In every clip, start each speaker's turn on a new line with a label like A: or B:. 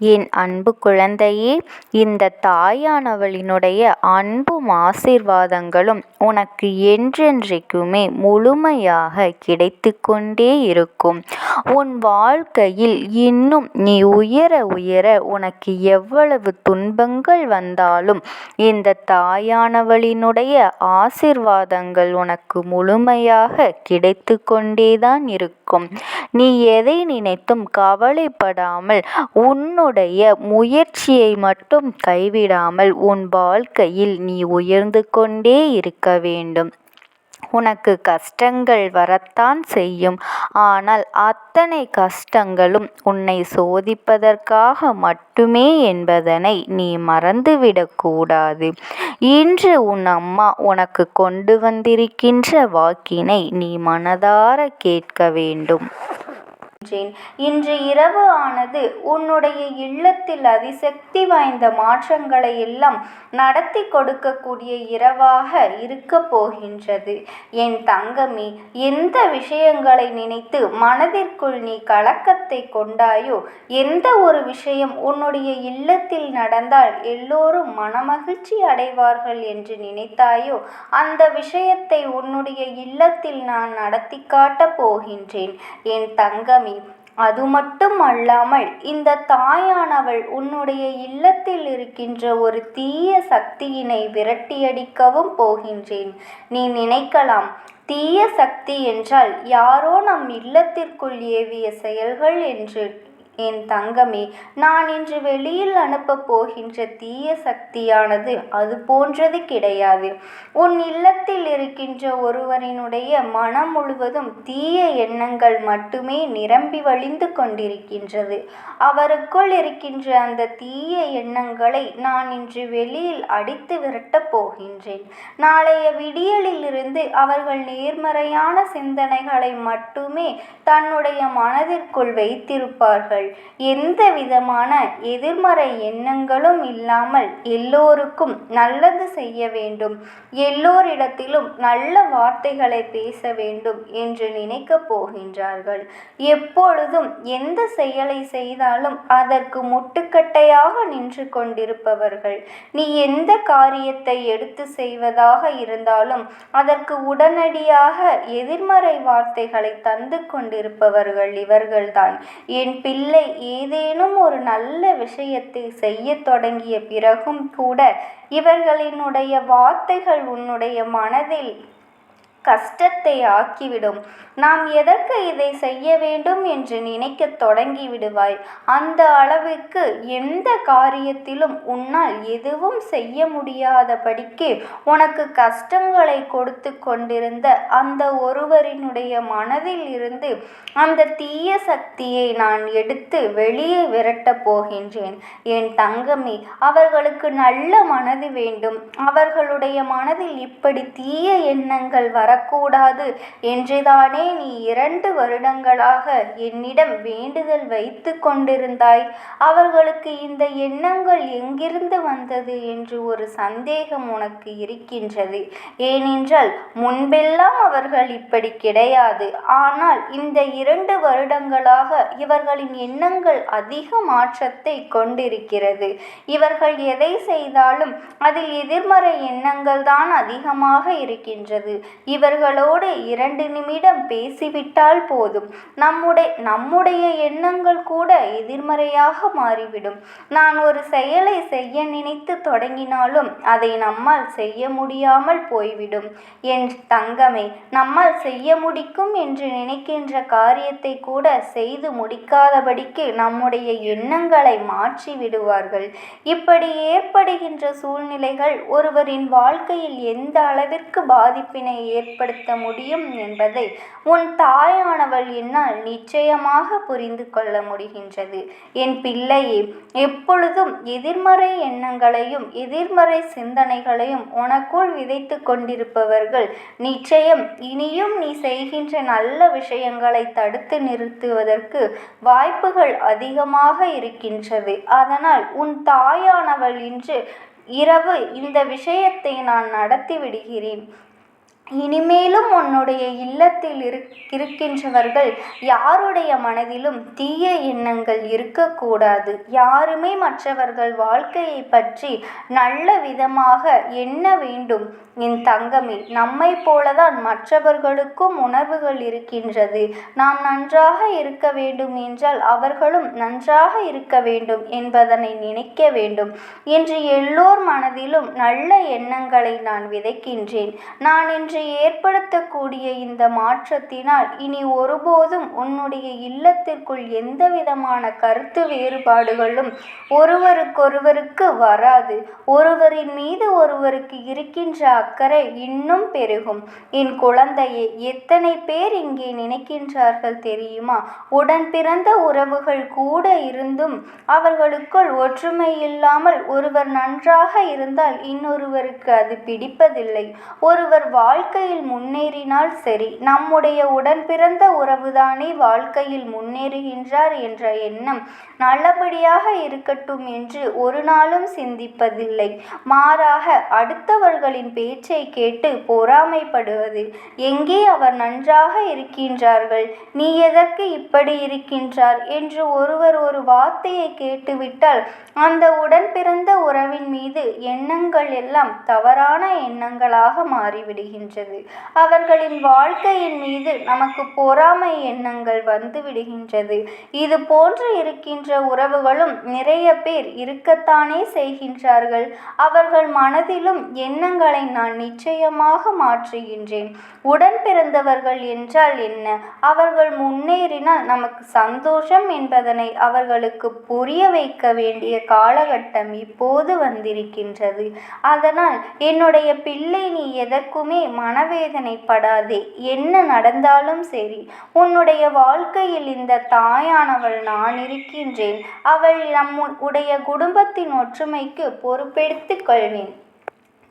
A: என் அன்பு குழந்தையே இந்த தாயானவளினுடைய அன்பும் ஆசீர்வாதங்களும் உனக்கு என்றென்றைக்குமே முழுமையாக கிடைத்து கொண்டே இருக்கும். உன் வாழ்க்கையில் இன்னும் நீ உயர உயர உனக்கு எவ்வளவு துன்பங்கள் வந்தாலும் இந்த தாயானவளினுடைய ஆசீர்வாதங்கள் உனக்கு முழுமையாக கிடைத்து கொண்டேதான் இருக்கும். நீ எதை நினைத்தும் கவலைப்படாமல் உன்னுடைய முயற்சியை மட்டும் கைவிடாமல் உன் வாழ்க்கையில் நீ உயர்ந்து கொண்டே இருக்க வேண்டும். உனக்கு கஷ்டங்கள் வரத்தான் செய்யும். ஆனால் அத்தனை கஷ்டங்களும் உன்னை சோதிப்பதற்காக மட்டுமே என்பதனை நீ மறந்துவிடக்கூடாது இன்று உன் அம்மா உனக்கு கொண்டு வந்திருக்கின்ற வாக்கினை நீ மனதார கேட்க வேண்டும்.
B: என்றேன் இன்று இரவு ஆனது உன்னுடைய இல்லத்தில் அதிசக்தி வாய்ந்த மாற்றங்களை எல்லாம் நடத்தி கொடுக்கக்கூடிய இரவாக இருக்க போகின்றது. என் தங்கமே எந்த விஷயங்களை நினைத்து மனதிற்குள் நீ கலக்கத்தை கொண்டாயோ எந்த ஒரு விஷயம் உன்னுடைய இல்லத்தில் நடந்தால் எல்லோரும் மனமகிழ்ச்சி அடைவார்கள் என்று நினைத்தாயோ அந்த விஷயத்தை உன்னுடைய இல்லத்தில் நான் நடத்தி காட்டப் போகின்றேன். என் தங்கமே அது மட்டும் அல்லாமல் இந்த தாயானவள் உன்னுடைய இல்லத்தில் இருக்கின்ற ஒரு தீய சக்தியினை விரட்டியடிக்கவும் போகின்றேன். நீ நினைக்கலாம் தீய சக்தி என்றால் யாரோ நம் இல்லத்திற்குள் ஏவிய செயல்கள் என்று என் தங்கமே நான் இன்று வெளியில் அனுப்பப் போகின்ற தீய சக்தியானது அது போன்றது கிடையாது. உன் இல்லத்தில் இருக்கின்ற ஒருவரினுடைய மனம் முழுவதும் தீய எண்ணங்கள் மட்டுமே நிரம்பி வழிந்து கொண்டிருக்கின்றது. அவருக்குள் இருக்கின்ற அந்த தீய எண்ணங்களை நான் இன்று வெளியில் அடித்து விரட்டப் போகின்றேன். நாளைய விடியலிலிருந்து அவர்கள் நேர்மறையான சிந்தனைகளை மட்டுமே தன்னுடைய மனதிற்குள் வைத்திருப்பார்கள். எந்த விதமான எதிர்மறை எண்ணங்களும் இல்லாமல் எல்லோருக்கும் நல்லது செய்ய வேண்டும். எல்லோரிடத்திலும் நல்ல வார்த்தைகளை பேச வேண்டும் என்று நினைக்கப் போகின்றார்கள். எப்பொழுதும் எந்த செயலை செய்தாலும் அதற்கு முட்டுக்கட்டையாக நின்று கொண்டிருப்பவர்கள். நீ எந்த காரியத்தை எடுத்து செய்வதாக இருந்தாலும் அதற்கு உடனடியாக எதிர்மறை வார்த்தைகளை தந்து கொண்டிருப்பவர்கள் இவர்கள்தான். என் பிள்ளை இல்லை ஏதேனும் ஒரு நல்ல விஷயத்தை செய்யத் தொடங்கிய பிறகும் கூட இவர்களினுடைய வார்த்தைகள் உன்னுடைய மனதில் கஷ்டத்தை ஆக்கிவிடும். நாம் எதற்கு இதை செய்ய வேண்டும் என்று நினைக்க தொடங்கி விடுவாய் அந்த அளவுக்கு எந்த காரியத்திலும் உன்னால் எதுவும் செய்ய முடியாதபடிக்கு உனக்கு கஷ்டங்களை கொடுத்து கொண்டிருந்த அந்த ஒருவரினுடைய மனதில் இருந்து அந்த தீய சக்தியை நான் எடுத்து வெளியே விரட்டப் போகின்றேன். என் தங்கமே அவர்களுக்கு நல்ல மனது வேண்டும். அவர்களுடைய மனதில் இப்படி தீய எண்ணங்கள் வரக்கூடாது. என்றுதானே நீ இரண்டு வருடங்களாக என்னிடம் வேண்டுதல் வைத்து கொண்டிருந்தாய். அவர்களுக்கு இந்த எண்ணங்கள் எங்கிருந்து வந்தது என்று ஒரு சந்தேகம் உனக்கு இருக்கின்றது. ஏனென்றால் முன்பெல்லாம் அவர்கள் இப்படி கிடையாது. ஆனால் இந்த இரண்டு வருடங்களாக இவர்களின் எண்ணங்கள் அதிக மாற்றத்தை கொண்டிருக்கிறது. இவர்கள் எதை செய்தாலும் அதில் எதிர்மறை எண்ணங்கள் தான் அதிகமாக இருக்கின்றது. இவர்களோடு இரண்டு நிமிடம் பேசிவிட்டால் போதும். நம்முடைய நம்முடைய எண்ணங்கள் கூட எதிர்மறையாக மாறிவிடும். நான் ஒரு செயலை செய்ய நினைத்து தொடங்கினாலும் அதை நம்மால் செய்ய முடியாமல் போய்விடும். என் தங்கமே நம்மால் செய்ய முடிக்கும் என்று நினைக்கின்ற காரியத்தை கூட செய்து முடிக்காதபடிக்கு நம்முடைய எண்ணங்களை மாற்றி விடுவார்கள். இப்படி ஏற்படுகின்ற சூழ்நிலைகள் ஒருவரின் வாழ்க்கையில் எந்த அளவிற்கு பாதிப்பினை ஏற்படுத்த முடியும் என்பதை உன் தாயானவள் என்னால் நிச்சயமாக புரிந்து கொள்ள முடிகின்றது. என் பிள்ளையே எப்பொழுதும் எதிர்மறை எண்ணங்களையும் எதிர்மறை சிந்தனைகளையும் உனக்குள் விதைத்து கொண்டிருப்பவர்கள் நிச்சயம் இனியும் நீ செய்கின்ற நல்ல விஷயங்களை தடுத்து நிறுத்துவதற்கு வாய்ப்புகள் அதிகமாக இருக்கின்றது. அதனால் உன் தாயானவள் இன்று இரவு இந்த விஷயத்தை நான் நடத்தி விடுகிறேன். இனிமேலும் உன்னுடைய இல்லத்தில் இருக் இருக்கின்றவர்கள் யாருடைய மனதிலும் தீய எண்ணங்கள் இருக்கக்கூடாது. யாருமே மற்றவர்கள் வாழ்க்கையை பற்றி நல்ல விதமாக எண்ண வேண்டும். என் தங்கமே நம்மை போலதான் மற்றவர்களுக்கும் உணர்வுகள் இருக்கின்றது. நாம் நன்றாக இருக்க வேண்டும் என்றால் அவர்களும் நன்றாக இருக்க வேண்டும் என்பதனை நினைக்க வேண்டும். என்று எல்லோர் மனதிலும் நல்ல எண்ணங்களை நான் விதைக்கின்றேன். நான் இன்று ஏற்படுத்தக்கூடிய இந்த மாற்றத்தினால் இனி ஒருபோதும் உன்னுடைய இல்லத்திற்குள் எந்தவிதமான கருத்து வேறுபாடுகளும் ஒருவருக்கொருவருக்கு வராது. ஒருவரின் மீது ஒருவருக்கு இருக்கின்ற அக்கறை இன்னும் பெருகும். என் குழந்தையை எத்தனை பேர் இங்கே நினைக்கின்றார்கள் தெரியுமா? உடன் பிறந்த உறவுகள் கூட இருந்தும் அவர்களுக்குள் ஒற்றுமை இல்லாமல் ஒருவர் நன்றாக இருந்தால் இன்னொருவருக்கு அது பிடிப்பதில்லை. ஒருவர் வாழ்க்கையில் முன்னேறினால் சரி. நம்முடைய உடன் பிறந்த உறவுதானே வாழ்க்கையில் முன்னேறுகின்றார் என்ற எண்ணம் நல்லபடியாக இருக்கட்டும் என்று ஒரு நாளும் சிந்திப்பதில்லை. மாறாக அடுத்தவர்களின் பேச்சை கேட்டு பொறாமைப்படுவது. எங்கே அவர் நன்றாக இருக்கின்றார்கள்? நீ எதற்கு இப்படி இருக்கின்றார்? என்று ஒருவர் ஒரு வார்த்தையை கேட்டுவிட்டால் அந்த உடன் பிறந்த உறவின் மீது எண்ணங்கள் எல்லாம் தவறான எண்ணங்களாக விடுகின்றது அவர்களின் வாழ்க்கையின் மீது நமக்கு பொறாமை எண்ணங்கள் வந்து விடுகின்றது. இது போன்று இருக்கின்ற உறவுகளும் நிறைய பேர் இருக்கத்தானே செய்கின்றார்கள். அவர்கள் மனதிலும் எண்ணங்களை நான் நிச்சயமாக மாற்றுகின்றேன். உடன் பிறந்தவர்கள் என்றால் என்ன? அவர்கள் முன்னேறினால் நமக்கு சந்தோஷம் என்பதனை அவர்களுக்கு புரிய வைக்க வேண்டிய காலகட்டம் இப்போது வந்திருக்கின்றது. அதனால் என்னுடைய பிள்ளை நீ எதற்குமே மனவேதனைப்படாதே. என்ன நடந்தாலும் சரி உன்னுடைய வாழ்க்கையில் இந்த தாயானவள் நான் இருக்கின்றேன். அவள் நம் உடைய குடும்பத்தின் ஒற்றுமைக்கு பொறுப்பெடுத்துக் கொள்வேன்.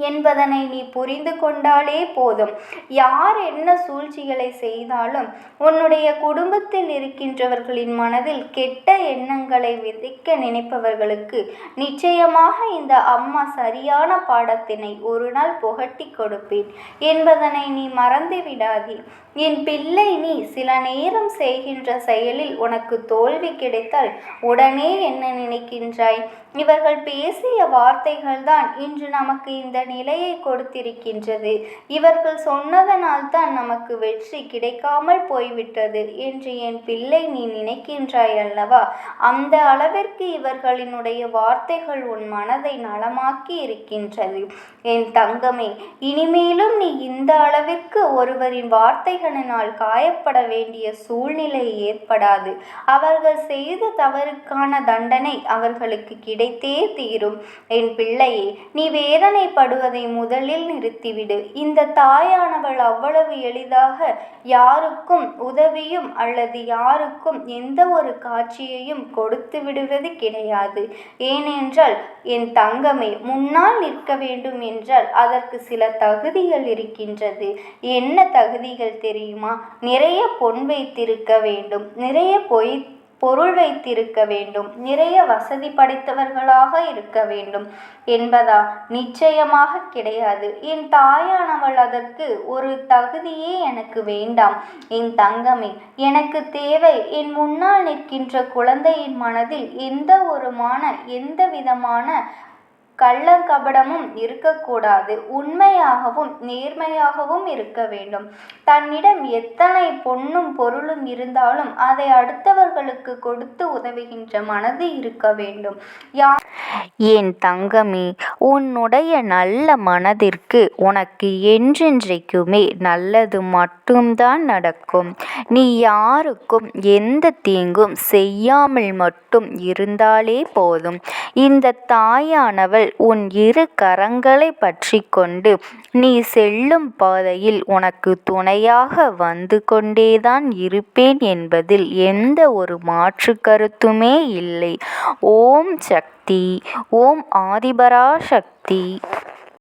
B: என்பதனை நீ புரிந்து கொண்டாலே போதும். யார் என்ன சூழ்ச்சிகளை செய்தாலும் உன்னுடைய குடும்பத்தில் இருக்கின்றவர்களின் மனதில் கெட்ட எண்ணங்களை விதைக்க நினைப்பவர்களுக்கு நிச்சயமாக இந்த அம்மா சரியான பாடத்தினை ஒரு நாள் புகட்டி கொடுப்பேன். என்பதனை நீ மறந்து விடாதே. என் பிள்ளை நீ சில நேரம் செய்கின்ற செயலில் உனக்கு தோல்வி கிடைத்தால் உடனே என்ன நினைக்கின்றாய்? இவர்கள் பேசிய வார்த்தைகள்தான் இன்று நமக்கு இந்த நிலையை கொடுத்திருக்கின்றது. இவர்கள் சொன்னதனால் தான் நமக்கு வெற்றி கிடைக்காமல் போய்விட்டது என்று என் பிள்ளை நீ நினைக்கின்றாய் அல்லவா? அந்த அளவிற்கு இவர்களினுடைய வார்த்தைகள் உன் மனதை நலமாக்கி இருக்கின்றது. என் தங்கமே இனிமேலும் நீ இந்த அளவிற்கு ஒருவரின் வார்த்தைகளினால் காயப்பட வேண்டிய சூழ்நிலை ஏற்படாது. அவர்கள் செய்த தவறுக்கான தண்டனை அவர்களுக்கு கிடைத்தே தீரும். என் பிள்ளையே நீ வேதனைப்படுவதை முதலில் நிறுத்திவிடு. இந்த தாயானவள் அவ்வளவு எளிதாக யாருக்கும் உதவியும் அல்லது யாருக்கும் எந்த ஒரு காட்சியையும் கொடுத்து விடுவது கிடையாது. ஏனென்றால் என் தங்கமே முன்னால் நிற்க வேண்டும் என்றால் அதற்கு சில தகுதிகள் இருக்கின்றது. என்ன தகுதிகள் தெரியுமா? நிறைய பொன் வைத்திருக்க வேண்டும். நிறைய பொய் பொருள் வைத்திருக்க வேண்டும். நிறைய வசதி படைத்தவர்களாக இருக்க வேண்டும். என்பதா? நிச்சயமாக கிடையாது. என் தாயானவள் அதற்கு ஒரு தகுதியே எனக்கு வேண்டாம். என் தங்கமே எனக்கு தேவை. என் முன்னால் நிற்கின்ற குழந்தையின் மனதில் எந்த ஒருமான எந்த விதமான கள்ளங்கபடமும் இருக்கக்கூடாது. உண்மையாகவும் நேர்மையாகவும் இருக்க வேண்டும். தன்னிடம் எத்தனை பொன்னும் பொருளும் இருந்தாலும் அதை அடுத்தவர்களுக்கு கொடுத்து உதவுகின்ற மனது இருக்க வேண்டும். யா
A: என் தங்கமே உன்னுடைய நல்ல மனதிற்கு உனக்கு என்றென்றைக்குமே நல்லது மட்டும்தான் நடக்கும். நீ யாருக்கும் எந்த தீங்கும் செய்யாமல் மட்டும் இருந்தாலே போதும். இந்த தாயானவள் உன் இரு கரங்களை பற்றி கொண்டு நீ செல்லும் பாதையில் உனக்கு துணையாக வந்து கொண்டேதான் இருப்பேன் என்பதில் எந்த ஒரு மாற்று கருத்துமே இல்லை. ஓம் சக்தி ஓம் ஆதிபரா சக்தி